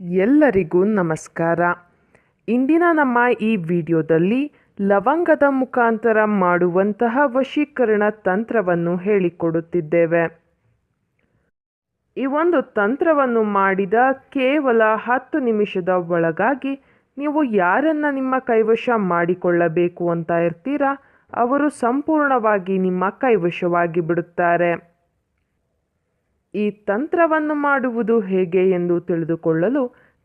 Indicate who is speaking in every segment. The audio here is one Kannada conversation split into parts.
Speaker 1: ಎಲ್ಲರಿಗೂ ನಮಸ್ಕಾರ. ಇಂದಿನ ನಮ್ಮ ಈ ವಿಡಿಯೋದಲ್ಲಿ ಲವಂಗದ ಮುಖಾಂತರ ಮಾಡುವಂತಹ ವಶೀಕರಣ ತಂತ್ರವನ್ನು ಹೇಳಿಕೊಡುತ್ತಿದ್ದೇವೆ. ಈ ಒಂದು ತಂತ್ರವನ್ನು ಮಾಡಿದ ಕೇವಲ ಹತ್ತು ನಿಮಿಷದ ಒಳಗಾಗಿ ನೀವು ಯಾರನ್ನ ನಿಮ್ಮ ಕೈವಶ ಮಾಡಿಕೊಳ್ಳಬೇಕು ಅಂತ ಇರ್ತೀರಾ, ಅವರು ಸಂಪೂರ್ಣವಾಗಿ ನಿಮ್ಮ ಕೈವಶವಾಗಿ ಬಿಡುತ್ತಾರೆ. ಈ ತಂತ್ರವನ್ನು ಮಾಡುವುದು ಹೇಗೆ ಎಂದು ತಿಳಿದುಕೊಳ್ಳಲು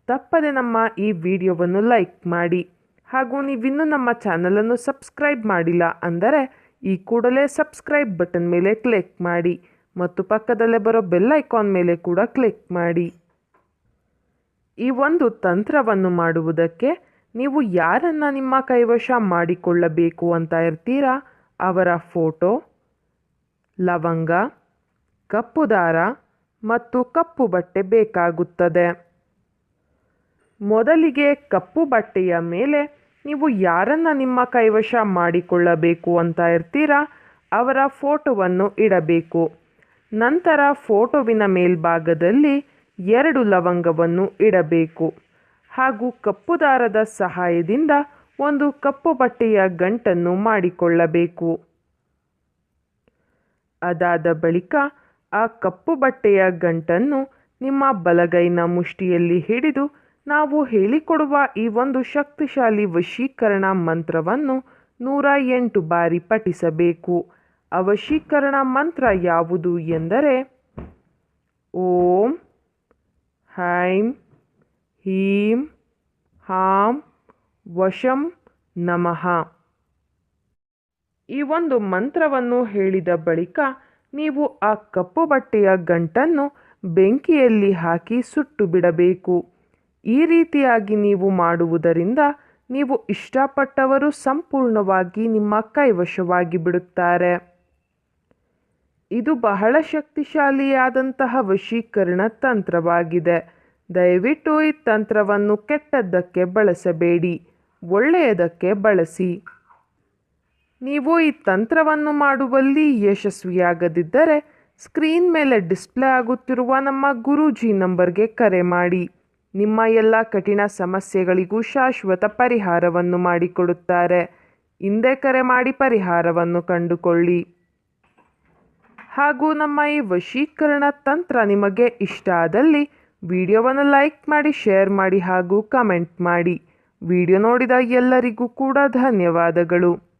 Speaker 1: ತಪ್ಪದೆ ನಮ್ಮ ಈ ವಿಡಿಯೋವನ್ನು ಲೈಕ್ ಮಾಡಿ. ಹಾಗೂ ನೀವಿನ್ನೂ ನಮ್ಮ ಚಾನಲನ್ನು ಸಬ್ಸ್ಕ್ರೈಬ್ ಮಾಡಿಲ್ಲ ಅಂದರೆ ಈ ಕೂಡಲೇ ಸಬ್ಸ್ಕ್ರೈಬ್ ಬಟನ್ ಮೇಲೆ ಕ್ಲಿಕ್ ಮಾಡಿ ಮತ್ತು ಪಕ್ಕದಲ್ಲೇ ಬರೋ ಬೆಲ್ ಐಕಾನ್ ಮೇಲೆ ಕೂಡ ಕ್ಲಿಕ್ ಮಾಡಿ. ಈ ಒಂದು ತಂತ್ರವನ್ನು ಮಾಡುವುದಕ್ಕೆ ನೀವು ಯಾರನ್ನ ನಿಮ್ಮ ಕೈವಶ ಮಾಡಿಕೊಳ್ಳಬೇಕು ಅಂತ ಇರ್ತೀರಾ? ಅವರ ಫೋಟೋ, ಲವಂಗ ಕಪ್ಪು ದಾರ ಮತ್ತು ಕಪ್ಪು ಬಟ್ಟೆ ಬೇಕಾಗುತ್ತದೆ. ಮೊದಲಿಗೆ ಕಪ್ಪು ಬಟ್ಟೆಯ ಮೇಲೆ ನೀವು ಯಾರನ್ನ ನಿಮ್ಮ ಕೈವಶ ಮಾಡಿಕೊಳ್ಳಬೇಕು ಅಂತ ಇರ್ತೀರಾ? ಅವರ ಫೋಟೋವನ್ನು ಇಡಬೇಕು. ನಂತರ ಫೋಟೋವಿನ ಮೇಲ್ಭಾಗದಲ್ಲಿ ಎರಡು ಲವಂಗವನ್ನು ಇಡಬೇಕು. ಹಾಗೂ ಕಪ್ಪು ದಾರದ ಸಹಾಯದಿಂದ ಒಂದು ಕಪ್ಪು ಬಟ್ಟೆಯ ಗಂಟನ್ನು ಮಾಡಿಕೊಳ್ಳಬೇಕು. ಅದಾದ ಬಳಿಕ ಆ ಕಪ್ಪು ಬಟ್ಟೆಯ ಗಂಟನ್ನು ನಿಮ್ಮ ಬಲಗೈನ ಮುಷ್ಟಿಯಲ್ಲಿ ಹಿಡಿದು ನಾವು ಹೇಳಿಕೊಡುವ ಈ ಒಂದು ಶಕ್ತಿಶಾಲಿ ವಶೀಕರಣ ಮಂತ್ರವನ್ನು ನೂರ ಎಂಟು ಬಾರಿ ಪಠಿಸಬೇಕು. ಅವಶೀಕರಣ ವಶೀಕರಣ ಮಂತ್ರ ಯಾವುದು ಎಂದರೆ, ಓಂ, ಹೈಂ, ಹೀಂ, ಹಾಂ, ವಶಂ ನಮಃ. ಈ ಒಂದು ಮಂತ್ರವನ್ನು ಹೇಳಿದ ಬಳಿಕ ನೀವು ಆ ಕಪ್ಪು ಬಟ್ಟೆಯ ಗಂಟನ್ನು ಬೆಂಕಿಯಲ್ಲಿ ಹಾಕಿ ಸುಟ್ಟು ಬಿಡಬೇಕು ಈ ರೀತಿಯಾಗಿ ನೀವು ಮಾಡುವುದರಿಂದ ನೀವು ಇಷ್ಟಪಟ್ಟವರು ಸಂಪೂರ್ಣವಾಗಿ ನಿಮ್ಮ ಕೈವಶವಾಗಿ ಬಿಡುತ್ತಾರೆ. ಇದು ಬಹಳ ಶಕ್ತಿಶಾಲಿಯಾದಂತಹ ವಶೀಕರಣ ತಂತ್ರವಾಗಿದೆ. ದಯವಿಟ್ಟು ಈ ತಂತ್ರವನ್ನು ಕೆಟ್ಟದ್ದಕ್ಕೆ ಬಳಸಬೇಡಿ, ಒಳ್ಳೆಯದಕ್ಕೆ ಬಳಸಿ. ನೀವು ಈ ತಂತ್ರವನ್ನು ಮಾಡುವಲ್ಲಿ ಯಶಸ್ವಿಯಾಗದಿದ್ದರೆ ಸ್ಕ್ರೀನ್ ಮೇಲೆ ಡಿಸ್ಪ್ಲೇ ಆಗುತ್ತಿರುವ ನಮ್ಮ ಗುರೂಜಿ ನಂಬರ್ಗೆ ಕರೆ ಮಾಡಿ. ನಿಮ್ಮ ಎಲ್ಲ ಕಠಿಣ ಸಮಸ್ಯೆಗಳಿಗೂ ಶಾಶ್ವತ ಪರಿಹಾರವನ್ನು ಮಾಡಿಕೊಡುತ್ತಾರೆ. ಹಿಂದೆ ಕರೆ ಮಾಡಿ ಪರಿಹಾರವನ್ನು ಕಂಡುಕೊಳ್ಳಿ. ಹಾಗೂ ನಮ್ಮ ಈ ವಶೀಕರಣ ತಂತ್ರ ನಿಮಗೆ ಇಷ್ಟ ಆದಲ್ಲಿ ವಿಡಿಯೋವನ್ನು ಲೈಕ್ ಮಾಡಿ, ಶೇರ್ ಮಾಡಿ ಹಾಗೂ ಕಮೆಂಟ್ ಮಾಡಿ. ವಿಡಿಯೋ ನೋಡಿದ ಎಲ್ಲರಿಗೂ ಕೂಡ ಧನ್ಯವಾದಗಳು.